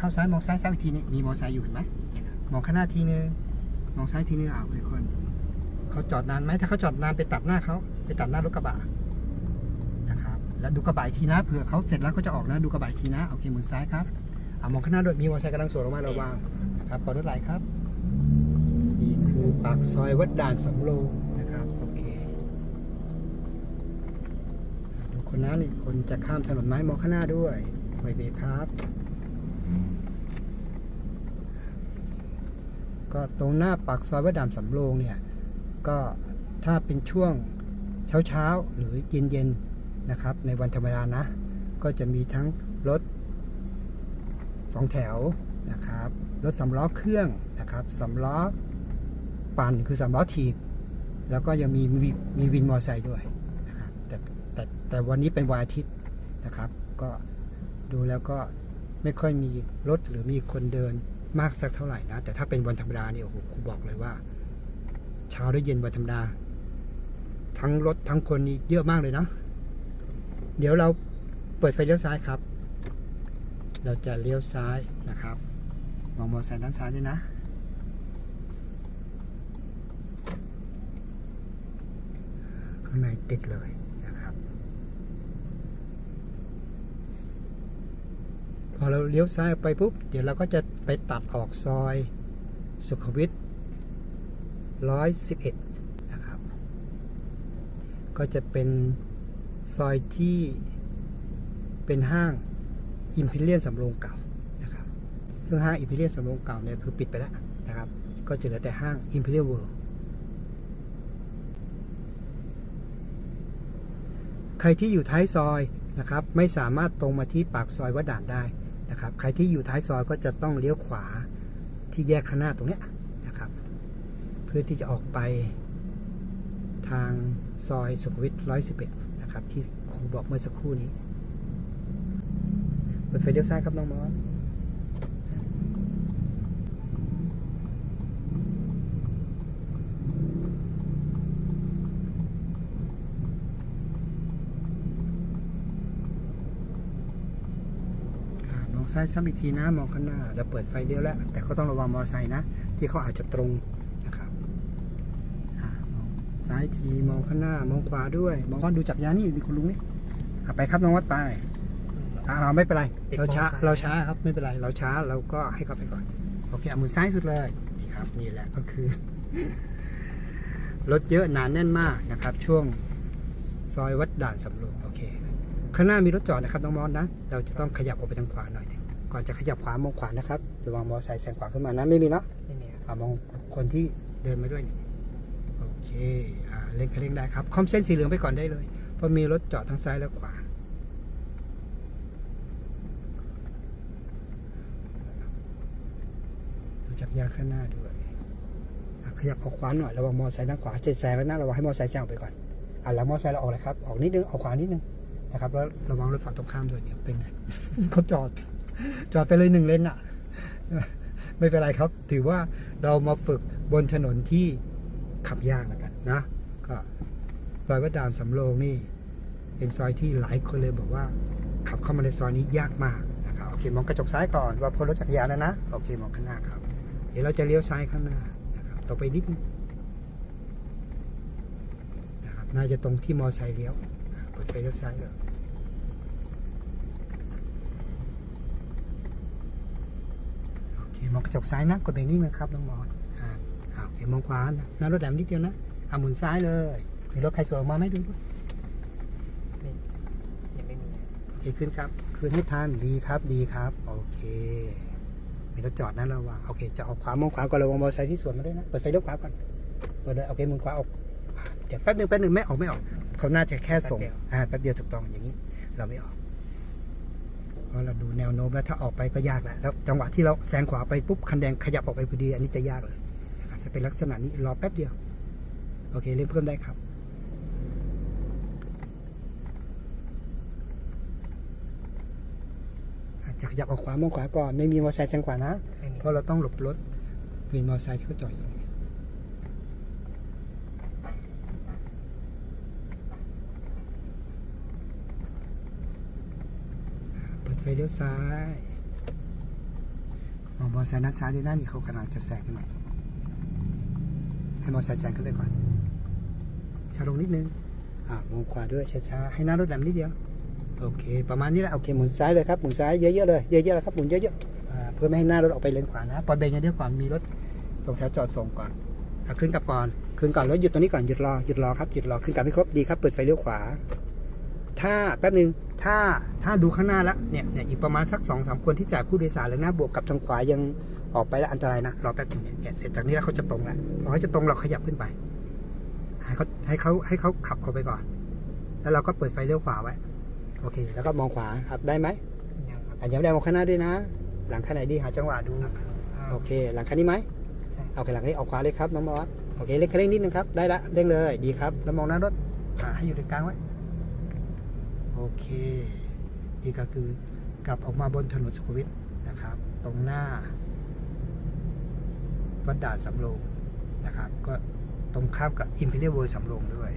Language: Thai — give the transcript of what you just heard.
เข้าซ้ายมองซ้ายซ้ายอีกทีนึงมีมอเตอร์ไซค์อยู่เห็นไหมมองข้างหน้าทีนึงมองซ้ายทีนึงอ้าวค่อยๆเขาจอดนานไหมถ้าเขาจอดนานไปตัดหน้าเขาไปตัดหน้ารถกระบะนะครับ แล้วดูกระบะอีกทีนะเผื่อเขาเสร็จแล้วเขาจะออกนะดูกระบะอีกทีนะโอเคมือซ้ายครับอ่ามองข้างหน้าด้วยมีมอเตอร์ไซค์กำลังสวนออกมาระวังนะครับปลอดรถไหลครับนี่คือปากซอยวัดด่านสำโรงนะครับโอเคดูคนนั้นนี่คนจะข้ามถนนไหมมองข้างหน้าด้วยไวเบรกครับ ก็ตรงหน้าปากซอยวัดดานสำโรงเนี่ยก็ถ้าเป็นช่วงเช้าเช้าๆหรือเย็นเย็นๆนะครับ ในวันธรรมดานะ ก็จะมีทั้งรถสองแถวนะครับรถสำล้อเครื่องนะครับสำล้อปั่นคือสำล้อถีบ แล้วก็ยังมีมีมีวินมอเตอร์ไซค์ด้วยนะครับแต่แต่แต่วันนี้เป็นวันอาทิตย์นะครับ ก็ดูแล้วก็ไม่ค่อยมีรถหรือมีคนเดิน มากสักเท่าไหร่นะ แต่ถ้าเป็นวันธรรมดาเนี่ยโอ้โหครูบอกเลยว่า เช้าและเย็นวันธรรมดา ทั้งรถทั้งคนนี่เยอะมากเลยนะ เดี๋ยวเราเปิดไฟเลี้ยวซ้ายครับ เราจะเลี้ยวซ้ายนะครับ มองมอเตอร์ไซค์ด้านซ้ายด้วยนะข้างในติดเลยนะครับ พ อเราเลี้ยวซ้ายไปปุ๊บ เดี๋ยวเราก็จะไปตัดออกซอยสุขวิทร้อยสิบเอ็ดนะครับ ก็จะเป็นซอยที่เป็นห้างอิมพีเรียนสำโรงเก่านะครับ ซึ่งห้างอิมพีเรียนสำโรงเก่าเนี่ยคือปิดไปแล้วนะครับ ก็จะเหลือแต่ห้างอิมพีเรียลเวิลด์ใครที่อยู่ท้ายซอยนะครับ ไม่สามารถตรงมาที่ปากซอยวัดด่านได้ นะครับ ใครที่อยู่ท้ายซอยก็จะต้องเลี้ยวขวาที่แยกข้างหน้าตรงนี้นะครับ เพื่อที่จะออกไปทางซอยสุขวิทร้อยสิบเอ็ดนะครับ ที่ครูบอกเมื่อสักครู่นี้เปิดไฟเลี้ยวซ้ายครับน้องมอสอ่า มองซ้ายซ้ำอีกทีนะ มองข้างหน้าแล้วเปิดไฟเลี้ยวแล้ว แต่ก็ต้องระวังมอเตอร์ไซค์นะ ที่เขาอาจจะตรงนะครับอ่ามองซ้ายทีมองข้างหน้ามองขวาด้วย มองว่าดูจักรยานนี่มีคุณลุงนี่อะไปครับน้องวัดไปอ่าไม่เป็นไรติดเราช้ามอไซค์เราช้าครับไม่เป็นไร เราช้าเราก็ให้เขาไปก่อน โอเคเอามือซ้ายสุดเลยนี่ครับนี่แหละก็คือรถเยอะหนานแน่นมากนะครับ ช่วงซอยวัดด่านสำโรงโอเค ข้างหน้ามีรถจอดนะครับน้องมอสนะ เราจะต้องขยับออกไปทางขวาหน่อยหนึงก่อนจะขยับขวามองขวานะครับระวังมอเตอร์ไซค์แซงขวาขึ้นมานะไม่มีเนาะไม่มีครับอ่ามองคนที่เดินมาด้วยนี่โอเคอ่าเร่งคันเร่งได้ครับคอมเส้นสีเหลืองไปก่อนได้เลยเพราะมีรถจอดทั้งซ้ายและขวาดูจักรยานข้างหน้าด้วยอะขยับออกขวาหน่อยระวังมอเตอร์ไซค์ด้านขวาเจ็ดแซงแล้วนะระวังให้มอเตอร์ไซค์แซงออกไปก่อนอะแล้วมอเตอร์ไซค์เราออกเลยครับออกนิดนึงออกขวานิดนึง นะครับแล้วระวังรถฝั่งตรงข้ามด้วยเดี๋ยเป็นไงเขาจอด จอดไปเลยหนึ่งเลนอะ ไม่เป็นไรครับ ถือว่าเรามาฝึกบนถนนที่ขับยากแล้วกันนะก็ซอยวัดดานสำโรงนี่ เป็นซอยที่หลายคนเลยบอกว่า ขับเข้ามาในซอยนี้ยากมากนะครับโอเคมองกระจกซ้ายก่อนว่าพ้นรถจักรยานแล้วนะโอเคมองข้างหน้าครับ เดี๋ยวเราจะเลี้ยวซ้ายข้างหน้านะครับต่อไปนิดนึงนะครับน่าจะตรงที่มอไซค์เลี้ยว เปิดไฟเลี้ยวซ้ายเลยโอเคมองกระจกซ้ายนะกดเบรกนิดนึงครับน้องมอสอ่าอ่าโอเคมองขวานะหน้ารถแหลมนิดเดียวนะเอาหมุนซ้ายเลยมีรถใครสวนมาไหมดูด้วยยังไม่มีโอเคขึ้นครับคืนให้ทันดีครับดีครับ โอเค มีรถจอดนะระวังโอเค จะออกขวามองขวาก่อนระวังมอเตอร์ไซค์ที่สวนมาด้วยนะเปิดไฟเลี้ยวขวาก่อนเปิดเลยโอเคมือขวาออกอ่าเดี๋ยวแป๊บหนึ่งแป๊บหนึ่งไม่ออกไม่ออก เขาน่าจะแค่ส่งอ่าแป๊บเดียวถูกต้องอย่างนี้ เราไม่ออกเพราะเราดูแนวโน้มแล้วถ้าออกไปก็ยากแหละแล้วจังหวะที่เราแซงขวาไปปุ๊บคันแดงขยับออกไปพอดีอันนี้จะยากเลยนะครับจะเป็นลักษณะนี้รอแป๊บเดียว โอเคเล่นเพิ่มได้ครับอาจจะขยับออกขวามองขวาก่อนไม่มีมอเตอร์ไซค์แซงขวานะไม่มีเพราะเราต้องหลบรถวินมอเตอร์ไซค์ที่เขาจอดอยู่ตรงนี้อ่าเปิดไฟเลี้ยวซ้ายมองมอไซค์ด้านซ้ายด้วยนะนี่เขากำลังจะแซงขึ้นมาให้มอไซค์แซงขึ้นไปก่อนช้าลงนิดนึง อ่ามองขวาด้วยช้าๆ ให้หน้ารถแหลมนิดเดียว โอเค ประมาณนี้แหละ โอเค หมุนซ้ายเลยครับ หมุนซ้ายเยอะๆเลย เยอะๆเลยครับ หมุนเยอะๆอ่าเพื่อไม่ให้หน้ารถออกไปเลนขวานะ ปล่อยเบรกอย่างเดียวก่อน มีรถส่งแถวจอดส่งก่อนขึ้นกับก่อน ขึ้นก่อนแล้วหยุดตรงนี้ก่อน หยุดรอ หยุดรอครับ หยุดรอ ขึ้นกับไม่ครบ ดีครับ เปิดไฟเลี้ยวขวา ถ้าแป๊บหนึ่งถ้าถ้าดูข้างหน้าแล้วเนี่ยเนี่ยอีกประมาณสักสองสามคนที่จ่ายผู้โดยสารแล้วนะบวกกับทางขวายังออกไปแล้วอันตรายนะรอแป๊บหนึงเนี่ยเนี่ยเสร็จจากนี้แล้วเขาจะตรงแล้วพอเขาจะตรงเราขยับขึ้นไป ให้เขาให้เขาให้เขาขับออกไปก่อน แล้วเราก็เปิดไฟเลี้ยวขวาไว้โอเค แล้วก็มองขวาครับได้ไหมยังครับอันยังไม่ได้มองข้างหน้าด้วยนะ หลังข้างไหนดีหาจังหวะดูโอเค หลังคันนี้ไหมใช่โอเคหลังคันนี้ออกขวาเลยครับน้องมอสโอเคเร่งคันเร่งนิดนึงครับได้ละเร่งเลยดีครับแล้วมองหน้ารถอ่าให้อยู่ตรงกลางไว้ โอเค นี่ก็คือกลับออกมาบนถนนสุขวิทนะครับ ตรงหน้า วัดด่านสำโรงนะครับ ก็ตรงข้ามกับอิมพีเรียลเวิร์สำโรงด้วย